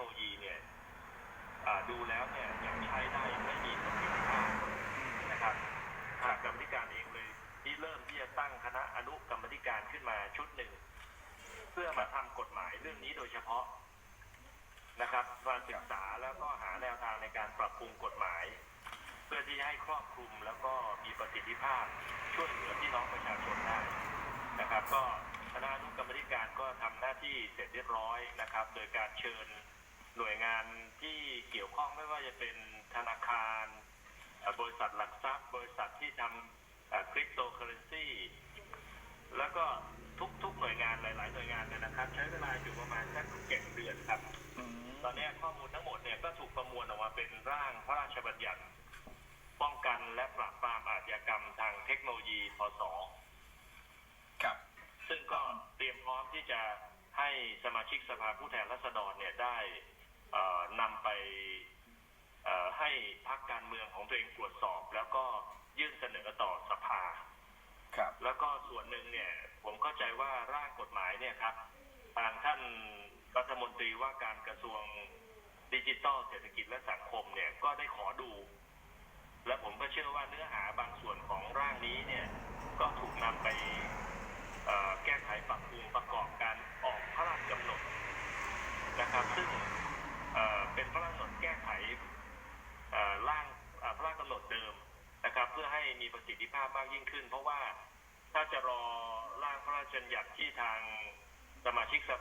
โนโลยีเนี่ยดูแล้วเนี่ยยังใช้ได้ไม่มีประสิทธิภาพนะครับทางกรรมธิการเองเลยที่เริ่มที่จะตั้งคณะอนุกรรมธิการขึ้นมาชุดหนึ่ง เพื่อมาทำกฎหมายเรื่องนี้โดยเฉพาะนะครับมาศึกษาแล้วก็หาแนวทางในการปรับปรุงกฎหมาย เพื่อที่ให้ครอบคลุมแล้วก็มีประสิทธิภาพช่วยเหลือพี่น้องประชาชนได้นะครับ ก็คณะอนุกรรมธิการก็ทำหน้าที่เสร็จเรียบร้อยนะครับ โดยการเชิญ หน่วยงานที่เกี่ยวข้องไม่ว่าจะเป็นธนาคารเอ่อบริษัทหลักทรัพย์ บริษัทที่ทำคริปโตเคอเรนซีแล้วก็ทุกๆหน่วยงานหลาย ๆ หน่วยงานเนี่ยนะครับ ใช้เวลาอยู่ประมาณสักเจ็ดเดือนครับอืมตอนนี้ข้อมูลทั้งหมดเนี่ยก็ถูกประมวลออกมาเป็นร่างพระราชบัญญัติ ป้องกันและปราบปรามอาชญากรรมทางเทคโนโลยีพศ ครับ ซึ่งก็เตรียมพร้อมที่จะ ให้สมาชิกสภาผู้แทนราษฎรเนี่ยได้นำไปให้พรรคการเมืองของตัวเองตรวจสอบ แล้วก็ยื่นเสนอต่อสภาครับแล้วก็ส่วนหนึ่งเนี่ยผมเข้าใจว่าร่างกฎหมายเนี่ยครับทางท่านรัฐมนตรีว่าการกระทรวงดิจิทัลเศรษฐกิจและสังคมเนี่ยก็ได้ขอดู และผมก็เชื่อว่าเนื้อหาบางส่วนของร่างนี้เนี่ย ก็ถูกนำไปเอ่อแก้ไขปรับปรุงประกอบการออกพระราชกำหนดนะครับ ซึ่งเอ่อเป็น พระราชกำหนดแก้ไขร่างพระราชกำหนดเดิมนะครับ เพื่อให้มีประสิทธิภาพมากยิ่งขึ้น เพราะว่าถ้าจะรอร่างพระราชบัญญัติที่ทางสมาชิกสภา